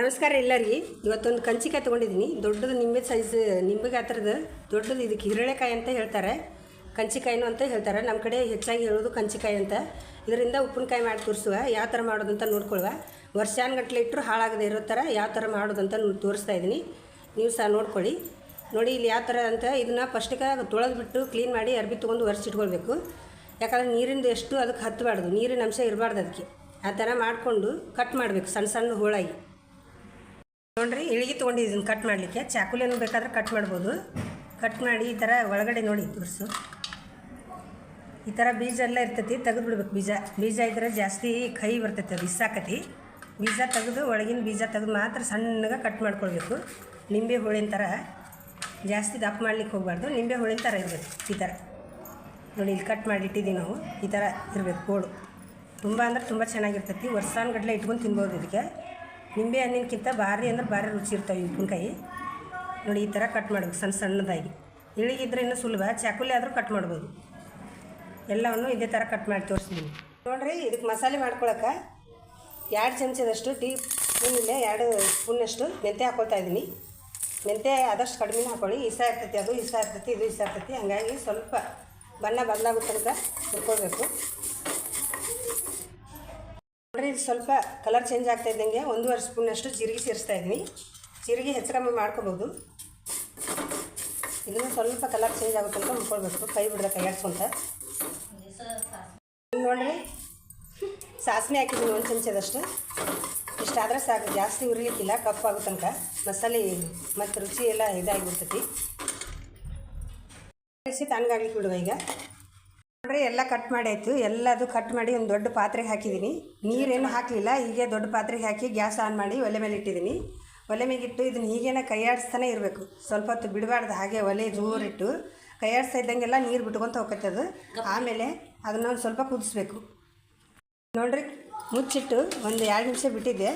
ನಮಸ್ಕಾರ ಎಲ್ಲರಿಗೆ. ಇವತ್ತೊಂದು ಕಂಚಿಕಾಯಿ ತೊಗೊಂಡಿದ್ದೀನಿ. ದೊಡ್ಡದು ನಿಂಬೆ ಸೈಜ್ ನಿಂಬೆ ಗಾತ್ರದ ದೊಡ್ಡದು ಇದಕ್ಕೆ ಹಿರಳೆಕಾಯಿ ಅಂತ ಹೇಳ್ತಾರೆ. ಕಂಚಿಕಾಯಿನೂ ಅಂತ ಹೇಳ್ತಾರೆ. ನಮ್ಮ ಕಡೆ ಹೆಚ್ಚಾಗಿ ಹೇಳೋದು ಕಂಚಿಕಾಯಿ ಅಂತ. ಇದರಿಂದ ಉಪ್ಪಿನಕಾಯಿ ಮಾಡಿ ತೋರಿಸುವ. ಯಾವ ಥರ ಮಾಡೋದು ಅಂತ ನೋಡ್ಕೊಳ್ಳುವ. ವರ್ಷಾನ್ಗಟ್ಲೆ ಇಟ್ಟರು ಹಾಳಾಗದೆ ಇರೋ ಥರ ಯಾವ ಥರ ಮಾಡೋದು ಅಂತ ತೋರಿಸ್ತಾ ಇದ್ದೀನಿ. ನೀವು ಸಹ ನೋಡ್ಕೊಳ್ಳಿ. ನೋಡಿ ಇಲ್ಲಿ ಯಾವ ಥರ ಅಂತ ಇದನ್ನು ಫಸ್ಟಿಗೆ ತೊಳೆದ್ಬಿಟ್ಟು ಕ್ಲೀನ್ ಮಾಡಿ ಅರ್ಬಿ ತೊಗೊಂಡು ಒರೆಸಿಟ್ಕೊಳ್ಬೇಕು ಯಾಕಂದ್ರೆ ನೀರಿಂದ ಎಷ್ಟು ಅದಕ್ಕೆ ಹತ್ತಬಾರ್ದು ನೀರಿನ ಅಂಶ ಇರಬಾರ್ದು ಅದಕ್ಕೆ. ಆ ಥರ ಮಾಡಿಕೊಂಡು ಕಟ್ ಮಾಡಬೇಕು. ಸಣ್ಣ ಸಣ್ಣ ಹೋಳಾಗಿ. ನೋಡ್ರಿ, ಇಳಿಗೆ ತೊಗೊಂಡಿದ್ದೀನಿ ಕಟ್ ಮಾಡಲಿಕ್ಕೆ. ಚಾಕುಲೇನು ಬೇಕಾದ್ರೆ ಕಟ್ ಮಾಡ್ಬೋದು. ಕಟ್ ಮಾಡಿ ಈ ಥರ ಒಳಗಡೆ ನೋಡಿ, ತೋರಿಸು. ಈ ಥರ ಬೀಜ ಎಲ್ಲ ಇರ್ತೈತಿ, ತೆಗೆದು ಬಿಡ್ಬೇಕು ಬೀಜ. ಬೀಜ ಇದ್ರೆ ಜಾಸ್ತಿ ಕೈ ಬರ್ತೈತೆ ಅದು ಇಸಾಕತಿ ಬೀಜ ತೆಗೆದು ಒಳಗಿನ ಬೀಜ ತೆಗೆದು ಮಾತ್ರ ಸಣ್ಣಗೆ ಕಟ್ ಮಾಡ್ಕೊಳ್ಬೇಕು. ನಿಂಬೆ ಹೋಳಿನ ಥರ ಜಾಸ್ತಿ ದಪ್ಪ ಮಾಡ್ಲಿಕ್ಕೆ ಹೋಗ್ಬಾರ್ದು. ನಿಂಬೆ ಹೋಳಿನ ಥರ ಇರಬೇಕು ಈ ಥರ ನೋಡಿ, ಇಲ್ಲಿ ಕಟ್ ಮಾಡಿ ಇಟ್ಟಿದ್ದೀವಿ ನಾವು. ಈ ಥರ ಇರಬೇಕು ಕೋಳು ತುಂಬ ಅಂದ್ರೆ ತುಂಬ ಚೆನ್ನಾಗಿರ್ತೈತಿ. ವರ್ಷಾನ್ಗಟ್ಲೆ ಇಟ್ಕೊಂಡು ತಿನ್ಬೋದು ಇದಕ್ಕೆ. ನಿಂಬೆ ಹಣ್ಣಿನಕ್ಕಿಂತ ಭಾರಿ ಅಂದ್ರೆ ಭಾರಿ ರುಚಿ ಇರ್ತಾವೆ ಉಪ್ಪಿನಕಾಯಿ. ನೋಡಿ ಈ ಥರ ಕಟ್ ಮಾಡಬೇಕು ಸಣ್ಣ ಸಣ್ಣದಾಗಿ. ಇಳಿಗಿದ್ರೆ ಇನ್ನೂ ಸುಲಭ, ಚಾಕುಲಿ ಆದರೂ ಕಟ್ ಮಾಡ್ಬೋದು. ಎಲ್ಲವನ್ನು ಇದೇ ಥರ ಕಟ್ ಮಾಡಿ ತೋರಿಸ್ತೀನಿ ನೋಡ್ರಿ ಇದಕ್ಕೆ ಮಸಾಲೆ ಮಾಡ್ಕೊಳಕ್ಕೆ ಎರಡು ಚಮಚದಷ್ಟು ಟೀ ಸ್ಪೂನ್ ಇಲ್ಲೇ, ಎರಡು ಸ್ಪೂನಷ್ಟು ಮೆಂತ್ಯ ಹಾಕೊಳ್ತಾ ಇದ್ದೀನಿ ಮೆಂತ್ಯ ಆದಷ್ಟು ಕಡಿಮೆ ಹಾಕೊಳ್ಳಿ. ಇಸ ಇರ್ತೈತಿ ಅದು ಇಸ ಇರ್ತೈತಿ, ಇದು ಇಸ ಇರ್ತೈತಿ. ಹಂಗಾಗಿ ಸ್ವಲ್ಪ ಬಣ್ಣ ಬದಲಾಗೋ ತನಕ ಹುರ್ಕೊಳ್ಬೇಕು. ನೋಡ್ರಿ ಸ್ವಲ್ಪ ಕಲರ್ ಚೇಂಜ್ ಆಗ್ತಾ ಇದ್ದಂಗೆ ಒಂದೂವರೆ ಸ್ಪೂನಷ್ಟು ಜೀರಿಗೆ ಸೇರಿಸ್ತಾ ಇದ್ದೀನಿ ಜೀರಿಗೆ ಹೆಚ್ಚು ಕಮ್ಮಿ ಮಾಡ್ಕೋಬೋದು. ಇದನ್ನು ಸ್ವಲ್ಪ ಕಲರ್ ಚೇಂಜ್ ಆಗೋ ತನಕ ಕೈ ಬಿಡ್ರೆ ಕೈ ಆಡ್ಸ್ಕೊಂತ ನೋಡ್ರಿ, ಸಾಸಿವೆ ಹಾಕಿದ್ದೀನಿ ಒಂದು ಚಮಚದಷ್ಟು. ಇಷ್ಟಾದರೆ ಸಾಕು, ಜಾಸ್ತಿ ಉರಿಲಿಕ್ಕಿಲ್ಲ ಕಪ್ಪಾಗೋ ತನಕ. ಮಸಾಲೆ ಮತ್ತು ರುಚಿ ಎಲ್ಲ ಇದಾಗಿಬಿಡ್ತೈತಿ. ತಣ್ಣಗಾಗ್ಲಿಕ್ಕೆ ಬಿಡುವ ಈಗ. ನೋಡ್ರಿ ಎಲ್ಲ ಕಟ್ ಮಾಡಾಯಿತು ಎಲ್ಲದು ಕಟ್ ಮಾಡಿ ಒಂದು ದೊಡ್ಡ ಪಾತ್ರೆಗೆ ಹಾಕಿದ್ದೀನಿ ನೀರೇನು ಹಾಕಲಿಲ್ಲ. ಹೀಗೆ ದೊಡ್ಡ ಪಾತ್ರೆಗೆ ಹಾಕಿ ಗ್ಯಾಸ್ ಆನ್ ಮಾಡಿ ಒಲೆ ಮೇಲೆ ಇಟ್ಟಿದ್ದೀನಿ ಒಲೆ ಮೇಲೆ ಇಟ್ಟು ಇದನ್ನು ಹೀಗೇನೆ ಕೈಯಾಡಿಸ್ತಾನೆ ಇರಬೇಕು. ಸ್ವಲ್ಪ ಹೊತ್ತು ಬಿಡಬಾರ್ದು. ಹಾಗೆ ಒಲೆ ಜೋರಿಟ್ಟು ಕೈಯಾಡಿಸ್ತಾ ಇದ್ದಂಗೆಲ್ಲ ನೀರು ಬಿಟ್ಕೊತ ಹೋಗ್ತದೆ ಆಮೇಲೆ ಅದನ್ನ ಒಂದು ಸ್ವಲ್ಪ ಕುದಿಸ್ಬೇಕು. ನೋಡ್ರಿ, ಮುಚ್ಚಿಟ್ಟು ಒಂದು ಎರಡು ನಿಮಿಷ ಬಿಟ್ಟಿದ್ದೆ.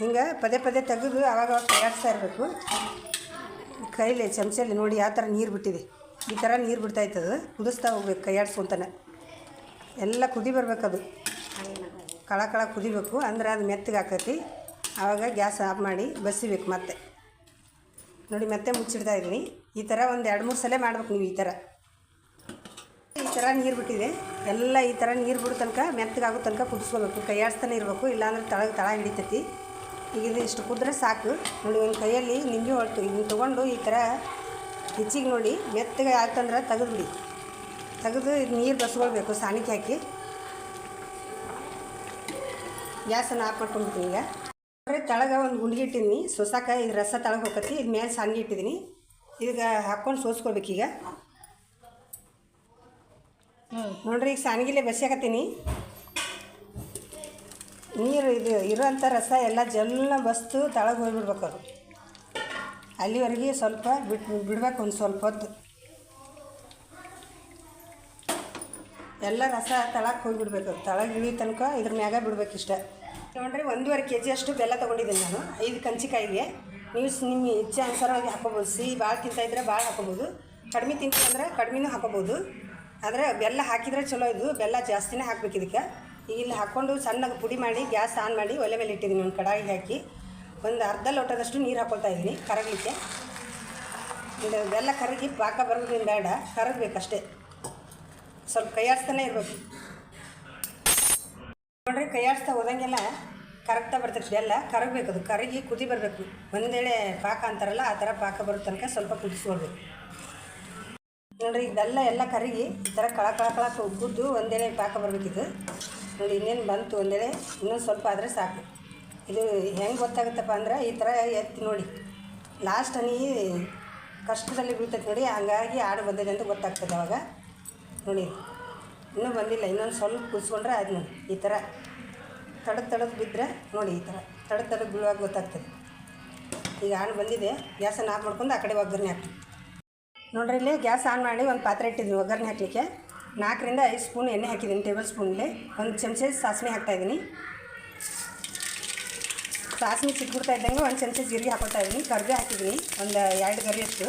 ಹಿಂಗೆ ಪದೇ ಪದೇ ತೆಗೆದು ಅವಾಗ ಕೈಯಾಡಿಸ್ತಾ ಇರಬೇಕು. ಕೈಲಿ, ಚಮಚಲ್ಲಿ ನೋಡಿ ಯಾವ ಥರ ನೀರು ಬಿಟ್ಟಿದೆ. ಈ ಥರ ನೀರು ಬಿಡ್ತಾ ಅದು ಕುದಿಸ್ತಾ ಹೋಗ್ಬೇಕು ಕೈಯಾಡ್ಸ್ಕೊಂತಾನೆ ಎಲ್ಲ ಕುದಿ ಬರ್ಬೇಕದು. ಕಳ ಕಳ ಕುದಿಬೇಕು, ಅಂದ್ರೆ ಅದು ಮೆತ್ತಗೆ ಹಾಕತಿ ಆವಾಗ ಗ್ಯಾಸ್ ಆಫ್ ಮಾಡಿ ಬಸಿಬೇಕು ಮತ್ತೆ. ನೋಡಿ, ಮತ್ತೆ ಮುಚ್ಚಿಡ್ತಾ ಇದ್ದೀನಿ. ಈ ಥರ ಒಂದು ಎರಡು ಮೂರು ಸಲ ಮಾಡ್ಬೇಕು ನೀವು ಈ ಥರ. ಈ ಥರ ನೀರು ಬಿಟ್ಟಿದೆ. ಎಲ್ಲ ಈ ಥರ ನೀರು ಬಿಡೋ ತನಕ ಮೆತ್ತಗಾಗೋ ತನಕ ಕುದಿಸ್ಕೋಬೇಕು. ಕೈಯಾಡಿಸ್ತಾನೆ ಇರಬೇಕು, ಇಲ್ಲಾಂದ್ರೆ ತಳಗೆ ತಳ ಹಿಡಿತೈತಿ. ಈಗ ಇದು ಇಷ್ಟು ಕುದ್ರೆ ಸಾಕು. ನೋಡಿ, ಒಂದು ಕೈಯಲ್ಲಿ ನಿಂಬೆ ಹೊಳ್ತು. ಇದನ್ನು ತೊಗೊಂಡು ಈ ಥರ ಹೆಚ್ಚಿಗೆ ನೋಡಿ ಮೆತ್ತಗೆ ಆಯ್ತಂದ್ರೆ ತೆಗೆದುಬಿಡಿ. ತೆಗೆದು ಇದು ನೀರು ಬಸ್ಕೊಳ್ಬೇಕು ಸಾಣಿಕೆ ಹಾಕಿ. ಗ್ಯಾಸನ್ನು ಆಫ್ ಮಾಡ್ಕೊಂಡ್ಬಿಡ್ತೀನಿ ಈಗ. ಬರೀ ತಳಗ ಒಂದು ಗುಂಡಿಗೆ ಇಟ್ಟಿದ್ದೀನಿ ಸೊಸಾಕ ಇದು ರಸ ತಳಗೆ ಹೋಗತಿ ಇದು ಮೇಲೆ ಸಾಣಿಗೆ ಇಟ್ಟಿದ್ದೀನಿ. ಇದಕ್ಕೆ ಹಾಕ್ಕೊಂಡು ಸೋಸ್ಕೊಳ್ಬೇಕೀಗ ನೋಡ್ರಿ, ಈಗ ಸಾಣಿಗೆಲೆ ಬಸಿಯಾಕತ್ತೀನಿ ನೀರು ಇದು ಇರೋಂಥ ರಸ ಎಲ್ಲ ಜಲ್ಲ ಬಸ್ತು ತಳಗೆ ಹೋಗ್ಬಿಡ್ಬೇಕು ಅದು. ಅಲ್ಲಿವರೆಗೆ ಸ್ವಲ್ಪ ಬಿಟ್ಟು ಬಿಡ್ಬೇಕು ಒಂದು ಸ್ವಲ್ಪ ಹೊತ್ತು. ಎಲ್ಲ ರಸ ತಳಕ್ಕೆ ಹೋಗಿಬಿಡ್ಬೇಕು. ತಳಗೆ ಇಳಿಯೋ ತನಕ ಇದ್ರ ಮ್ಯಾಗ ಬಿಡ್ಬೇಕು ಇಷ್ಟ ನೋಡ್ರಿ ಒಂದೂವರೆ ಕೆ ಜಿ ಅಷ್ಟು ಬೆಲ್ಲ ತೊಗೊಂಡಿದ್ದೀನಿ ನಾನು. ಐದು ಕಂಚಿಕಾಯಿಗೆ. ನೀವು ನಿಮ್ಮ ಇಚ್ಛೆ ಅನುಸಾರವಾಗಿ ಹಾಕೋಬೋದು. ಸಿಹಿ ಭಾಳ ತಿಂತಾಯಿದ್ರೆ ಭಾಳ ಹಾಕೋಬೋದು. ಕಡಿಮೆ ತಿಂತಂದ್ರೆ ಕಡಿಮೆನೂ ಹಾಕೋಬೋದು. ಆದರೆ ಬೆಲ್ಲ ಹಾಕಿದರೆ ಚಲೋ ಇದು. ಬೆಲ್ಲ ಜಾಸ್ತಿನೇ ಹಾಕ್ಬೇಕು ಇದಕ್ಕೆ. ಇಲ್ಲಿ ಹಾಕ್ಕೊಂಡು ಸಣ್ಣಗೆ ಪುಡಿ ಮಾಡಿ, ಗ್ಯಾಸ್ ಆನ್ ಮಾಡಿ ಒಲೆ ಮೇಲೆ ಇಟ್ಟಿದ್ದೀನಿ ಒಂದು ಕಡಾಯಿಗೆ ಹಾಕಿ. ಒಂದು ಅರ್ಧ ಲೋಟದಷ್ಟು ನೀರು ಹಾಕ್ಕೊಳ್ತಾ ಇದ್ದೀನಿ, ಕರಗಲಿಕ್ಕೆ. ಇದೆಲ್ಲ ಕರಗಿ ಪಾಕ ಬರೋದ್ರಿಂದ ಬೇಡ, ಕರಗಬೇಕಷ್ಟೇ. ಸ್ವಲ್ಪ ಕೈಯಾಡಿಸ್ತಾನೆ ಇರಬೇಕು. ನೋಡ್ರಿ, ಕೈಯಾಡಿಸ್ತಾ ಹೋದಂಗೆಲ್ಲ ಕರಗ್ತಾ ಬರ್ತೈತೆ ಬೆಲ್ಲ ಕರಗಬೇಕು ಅದು, ಕರಗಿ ಕುದಿ ಬರಬೇಕು. ಒಂದೇಳೆ ಪಾಕ ಅಂತಾರಲ್ಲ, ಆ ಥರ ಪಾಕ ಬರೋ ತನಕ ಸ್ವಲ್ಪ ಕುದಿಸ್ಕೊಳ್ಬೇಕು. ನೋಡ್ರಿ ಈಗ ಬೆಲ್ಲ ಎಲ್ಲ ಕರಗಿ ಈ ಥರ ಕಳ ಕಳ ಕಳ ಕುದ್ದು ಒಂದೇಳೆ ಪಾಕ ಬರಬೇಕಿದು. ನೋಡಿ, ಇನ್ನೇನು ಬಂತು ಒಂದೇಳೆ, ಇನ್ನೊಂದು ಸ್ವಲ್ಪ ಆದರೆ ಸಾಕು. ಇದು ಹೆಂಗೆ ಗೊತ್ತಾಗುತ್ತಪ್ಪ ಅಂದ್ರೆ ಈ ಥರ ಎತ್ತಿ ನೋಡಿ. ಲಾಸ್ಟ್ ಹನಿ ಕಷ್ಟದಲ್ಲಿ ಬೀಳ್ತೈತೆ ನೋಡಿ, ಹಂಗಾಗಿ ಆಡು ಬಂದಿದೆ ಅಂತ ಗೊತ್ತಾಗ್ತದೆ ಅವಾಗ. ನೋಡಿ, ಇನ್ನೂ ಬಂದಿಲ್ಲ, ಇನ್ನೊಂದು ಸ್ವಲ್ಪ ಕುದಿಸ್ಕೊಂಡ್ರೆ ಅದು ನೋಡಿ, ಈ ಥರ. ತಡದು ತಡದು ಬಿದ್ದರೆ ನೋಡಿ, ಈ ಥರ. ತಡದು ತಡದು ಬೀಳುವಾಗ ಗೊತ್ತಾಗ್ತದೆ. ಈಗ ಆಣ್ ಬಂದಿದೆ ಗ್ಯಾಸನ್ನು ಆಫ್ ಮಾಡ್ಕೊಂಡು ಆ ಕಡೆ ಒಗ್ಗರಣೆ ಹಾಕ್ತೀವಿ ನೋಡ್ರಿ, ಇಲ್ಲಿ ಗ್ಯಾಸ್ ಆನ್ ಮಾಡಿ ಒಂದು ಪಾತ್ರೆ ಇಟ್ಟಿದ್ದೀನಿ ಒಗ್ಗರಣೆ ಹಾಕಲಿಕ್ಕೆ. ನಾಲ್ಕರಿಂದ ಐದು ಸ್ಪೂನ್ ಎಣ್ಣೆ ಹಾಕಿದ್ದೀನಿ, ಟೇಬಲ್ ಸ್ಪೂನಲ್ಲಿ ಒಂದು ಚಮಚ ಸಾಸಿವೆ ಹಾಕ್ತಾಯಿದ್ದೀನಿ ಸಾಸಿವೆ ಸಿಕ್ಬಿಡ್ತಾ ಇದ್ದಂಗೆ ಒಂದು ಚಮಚ ಜೀರಿಗೆ ಹಾಕೊತಾ ಇದ್ದೀನಿ. ಕರ್ಬೇ ಹಾಕಿದ್ದೀನಿ. ಒಂದು ಎರಡು ಗರಿಯಷ್ಟು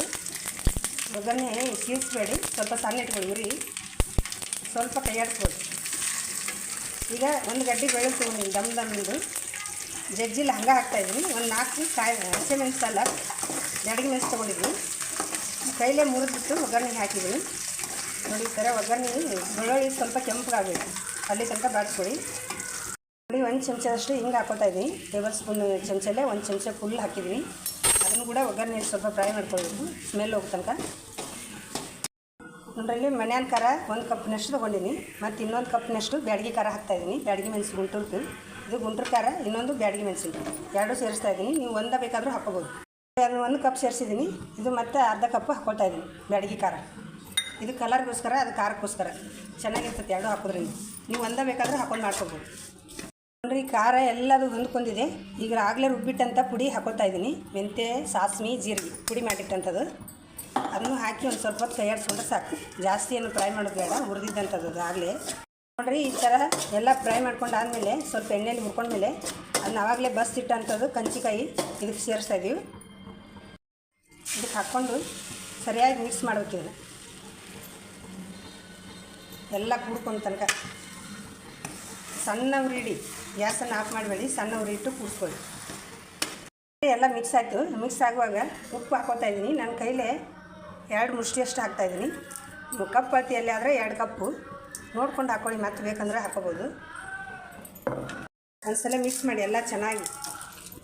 ಒಗ್ಗರಣೆ ಸೀರಿಸ್ಬೇಡಿ ಸ್ವಲ್ಪ ಸಣ್ಣ ಇಟ್ಕೊಳ್ಳಿ ಉರಿ ಸ್ವಲ್ಪ ಕೈಯಾಡಿಸ್ಕೊಳ್ಳಿ ಈಗ ಒಂದು ಗಡ್ಡೆ ಬೆಳ್ಳುಳ್ಳಿ ದಮ್ ದಮ್ಮಿಂದು ಜಜ್ಜಿಲ್ಲ ಹಂಗೆ ಹಾಕ್ತಾಯಿದ್ದೀನಿ ಒಂದು ನಾಲ್ಕು ಕಾಯಿ ಹಸಿ ಮೆಣಸಲ್ಲ ಜಡಗಿ ಮೆಣಸು ತೊಗೊಂಡಿದ್ದೀನಿ. ಕೈಲೇ ಮುರಿದ್ಬಿಟ್ಟು ಒಗ್ಗರಣೆಗೆ ಹಾಕಿದ್ದೀನಿ. ನೋಡಿ ಈ ಥರ ಒಗ್ಗರಣೆ ಬೆಳ್ಳುಳ್ಳಿ ಸ್ವಲ್ಪ ಕೆಂಪಗಾಗಬೇಕು. ಅಲ್ಲಿ ತನಕ ಬಾಡಿಸ್ಕೊಳ್ಳಿ. ನೋಡಿ ಒಂದು ಚಮಚದಷ್ಟು ಹಿಂಗೆ ಹಾಕೋತಾ ಇದ್ದೀನಿ. ಟೇಬಲ್ ಸ್ಪೂನ್ ಚಮಚಲ್ಲೇ ಒಂದು ಚಮಚ ಫುಲ್ ಹಾಕಿದ್ದೀನಿ. ಅದನ್ನು ಕೂಡ ಒಗ್ಗರಣೆ ಸ್ವಲ್ಪ ಫ್ರೈ ಮಾಡ್ಕೊಳ್ಬೇಕು. ಸ್ಮೆಲ್ ಹೋಗೋ ತನಕ. ಮನ್ಯಾನ ಖಾರ ಒಂದು ಕಪ್ನಷ್ಟು ತೊಗೊಂಡಿನಿ ಮತ್ತು ಇನ್ನೊಂದು ಕಪ್ನಷ್ಟು ಬ್ಯಾಡಗಿ ಖಾರ ಹಾಕ್ತಾಯಿದ್ದೀನಿ ಬ್ಯಾಡಗಿ ಮೆಣಸು ಗುಂಟೂರ್ದು ಇದು ಗುಂಟೂರು ಖಾರ, ಇನ್ನೊಂದು ಬ್ಯಾಡಗಿ ಮೆಣಸು ಎರಡೂ ಸೇರಿಸ್ತಾ ಇದ್ದೀನಿ. ನೀವು ಒಂದ ಬೇಕಾದರೂ ಹಾಕೋಬೋದು ಅದನ್ನು ಒಂದು ಕಪ್ ಸೇರಿಸಿದ್ದೀನಿ. ಇದು ಮತ್ತೆ ಅರ್ಧ ಕಪ್ ಹಾಕ್ಕೊಳ್ತಾ ಇದ್ದೀನಿ, ಬ್ಯಾಡಗಿ ಖಾರ. ಇದು ಕಲರ್ಗೋಸ್ಕರ ಅದು ಖಾರಕ್ಕೋಸ್ಕರ. ಚೆನ್ನಾಗಿರ್ತದೆ, ಎರಡು ಹಾಕೋದ್ರಿಂದ. ನೀವು ಒಂದ ಬೇಕಾದರೂ ಹಾಕೊಂಡು ಮಾಡ್ಕೋಬೋದು. ನೋಡ್ರಿ, ಖಾರ ಎಲ್ಲದು ಹೊಂದ್ಕೊಂಡಿದೆ. ಈಗ ಆಗಲೇ ರುಬ್ಬಿಟ್ಟಂಥ ಪುಡಿ ಹಾಕೋತಾ ಇದ್ದೀನಿ ಮೆಂತೆ ಸಾಸ್ಮಿ ಜೀರಿಗೆ ಪುಡಿ ಮಾಡಿಟ್ಟಂಥದ್ದು. ಅದನ್ನು ಹಾಕಿ ಒಂದು ಸ್ವಲ್ಪ ಹೊತ್ತು ಕೈಯಾಡಿಸ್ಕೊಂಡ್ರೆ ಸಾಕು. ಜಾಸ್ತಿ ಏನು ಫ್ರೈ ಮಾಡೋದು ಬೇಡ, ಹುರಿದಿದ್ದಂಥದ್ದು ಆಗಲೇ. ನೋಡ್ರಿ, ಈ ಥರ ಎಲ್ಲ ಫ್ರೈ ಮಾಡ್ಕೊಂಡಾದ್ಮೇಲೆ ಸ್ವಲ್ಪ ಎಣ್ಣೆಯಲ್ಲಿ ಹುರ್ಕೊಂಡ್ಮೇಲೆ ಅದನ್ನ ಆವಾಗಲೇ ಬಸ್ತಿಟ್ಟಂಥದ್ದು ಕಂಚಿಕಾಯಿ ಇದಕ್ಕೆ ಸೇರಿಸ್ತಾ ಇದ್ದೀವಿ ಇದಕ್ಕೆ ಹಾಕ್ಕೊಂಡು ಸರಿಯಾಗಿ ಮಿಕ್ಸ್ ಮಾಡ್ಬೇಕು ಎಲ್ಲ ಕೂಡ್ಕೊಂಡು ತನಕ. ಸಣ್ಣ ಉರಿ ಇಡಿ ಗ್ಯಾಸನ್ನು ಆಫ್ ಮಾಡಬೇಡಿ ಸಣ್ಣ ಉರಿಟ್ಟು ಕೂಡಿಸ್ಕೊಳ್ಳಿ ಎಲ್ಲ ಮಿಕ್ಸ್ ಆಯಿತು. ಮಿಕ್ಸ್ ಆಗುವಾಗ ಉಪ್ಪು ಹಾಕೋತಾ ಇದ್ದೀನಿ. ನನ್ನ ಕೈಲೇ ಎರಡು ಮುಷ್ಟಿಯಷ್ಟು ಹಾಕ್ತಾಯಿದ್ದೀನಿ ಕಪ್ ಎಲ್ಲಿ ಆದರೆ ಎರಡು ಕಪ್ಪು. ನೋಡ್ಕೊಂಡು ಹಾಕ್ಕೊಳ್ಳಿ ಮತ್ತೆ ಬೇಕಂದ್ರೆ ಹಾಕೋಬೋದು. ಒಂದ್ಸಲ ಮಿಕ್ಸ್ ಮಾಡಿ, ಎಲ್ಲ ಚೆನ್ನಾಗಿ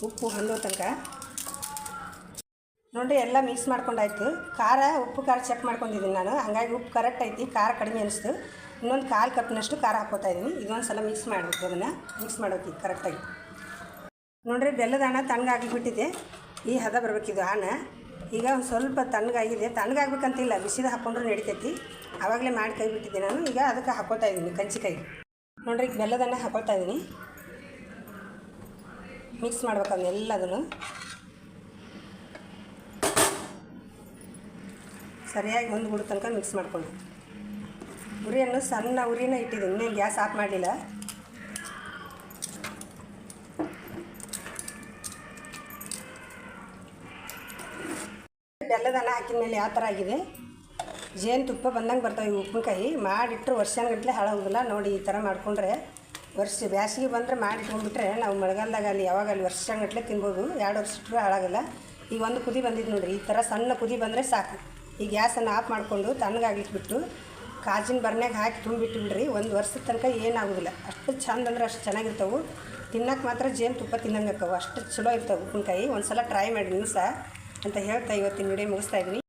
ಉಪ್ಪು ಹೊಂದೋ ತನಕ. ನೋಡಿ ಎಲ್ಲ ಮಿಕ್ಸ್ ಮಾಡ್ಕೊಂಡಾಯ್ತು. ಖಾರ, ಉಪ್ಪು ಖಾರ ಚೆಕ್ ಮಾಡ್ಕೊಂಡಿದ್ದೀನಿ ನಾನು. ಹಂಗಾಗಿ ಉಪ್ಪು ಕರೆಕ್ಟ್ ಐತಿ. ಖಾರ ಕಡಿಮೆ ಅನಿಸ್ತು. ಇನ್ನೊಂದು ಕಾಲು ಕಪ್ನಷ್ಟು ಖಾರ ಹಾಕೋತಾ ಇದ್ದೀನಿ ಇದೊಂದು ಸಲ ಮಿಕ್ಸ್ ಮಾಡಬೇಕು ಅದನ್ನು. ಮಿಕ್ಸ್ ಮಾಡೋಕೆ ಕರೆಕ್ಟಾಗಿ ನೋಡ್ರಿ, ಬೆಲ್ಲದ ಹಣ ತಣ್ಣಗಾಗಿಬಿಟ್ಟಿದೆ ಈ ಹದ ಬರಬೇಕಿದು ಹಣ. ಈಗ ಒಂದು ಸ್ವಲ್ಪ ತಣ್ಣಗಾಗಿದೆ. ತಣ್ಣಗಾಗ್ಬೇಕಂತಿಲ್ಲ, ಬಿಸಿದ ಹಾಕ್ಕೊಂಡ್ರೆ ನಡಿತೈತಿ. ಆವಾಗಲೇ ಮಾಡಿ ಕೈ ಬಿಟ್ಟಿದ್ದೆ ನಾನು. ಈಗ ಅದಕ್ಕೆ ಹಾಕೋತಾ ಇದ್ದೀನಿ ಕಂಚಿಕಾಯಿ. ನೋಡ್ರಿ, ಈಗ ಬೆಲ್ಲದ ಹಣ್ಣೆ ಹಾಕೋತಾ ಇದ್ದೀನಿ ಮಿಕ್ಸ್ ಮಾಡ್ಬೇಕು ಎಲ್ಲದನ್ನು ಸರಿಯಾಗಿ ಒಂದು ಗುಡ ತನಕ ಮಿಕ್ಸ್ ಮಾಡ್ಕೊಂಡು ಉರಿಯನ್ನು ಸಣ್ಣ ಉರಿನ ಇಟ್ಟಿದ್ದೀನಿ. ಇನ್ನೇನು ಗ್ಯಾಸ್ ಆಫ್ ಮಾಡಲಿಲ್ಲ. ಬೆಲ್ಲದನ್ನ ಹಾಕಿದ ಮೇಲೆ ಯಾವ ಥರ ಆಗಿದೆ? ಜೇನುತುಪ್ಪ ಬಂದಂಗೆ ಬರ್ತಾವೆ ಈ ಉಪ್ಪಿನಕಾಯಿ. ಮಾಡಿಟ್ಟರು ವರ್ಷಗಟ್ಟಲೆ ಹಾಳಾಗೋದಿಲ್ಲ. ನೋಡಿ ಈ ಥರ ಮಾಡಿಕೊಂಡ್ರೆ ವರ್ಷ ಬ್ಯಾಸಿಗೆ ಬಂದರೆ ಮಾಡಿಟ್ಕೊಂಡ್ಬಿಟ್ರೆ ನಾವು ಮಳೆಗಾಲದಾಗ ಅಲ್ಲಿ ಯಾವಾಗ ಅಲ್ಲಿ ವರ್ಷಾನುಗಟ್ಲೆ ತಿನ್ಬೋದು. ಎರಡು ವರ್ಷ ಇಟ್ಟರು ಹಾಳಾಗಲ್ಲ. ಈಗ ಒಂದು ಕುದಿ ಬಂದಿದ್ದು ನೋಡಿರಿ. ಈ ಥರ ಸಣ್ಣ ಕುದಿ ಬಂದರೆ ಸಾಕು. ಈ ಗ್ಯಾಸನ್ನು ಆಫ್ ಮಾಡಿಕೊಂಡು ತಣ್ಣಗಾಗ್ಲಿಕ್ಕೆ ಬಿಟ್ಟು ಕಾಜಿನ ಬರ್ನ್ಯಾಗ ಹಾಕಿ ತುಂಬಿಟ್ಟು ಬಿಡ್ರಿ ಒಂದು ವರ್ಷದ ತನಕ ಏನಾಗೋದಿಲ್ಲ. ಅಷ್ಟು ಚಂದ ಅಂದ್ರೆ ಅಷ್ಟು ಚೆನ್ನಾಗಿರ್ತಾವೆ. ತಿನ್ನಕ್ಕೆ ಮಾತ್ರ ಜೇನು ತುಪ್ಪ ತಿನ್ನಂಗೆ ಅಷ್ಟು ಚಲೋ ಇರ್ತವೆ ಉಪ್ಪಿನಕಾಯಿ. ಒಂದು ಸಲ ಟ್ರೈ ಮಾಡಿ ನೀವು ಸಹ ಅಂತ ಹೇಳ್ತಾ ಇವತ್ತಿನ ವಿಡಿಯೋ ಮುಗಿಸ್ತಾ ಇದ್ದೀನಿ.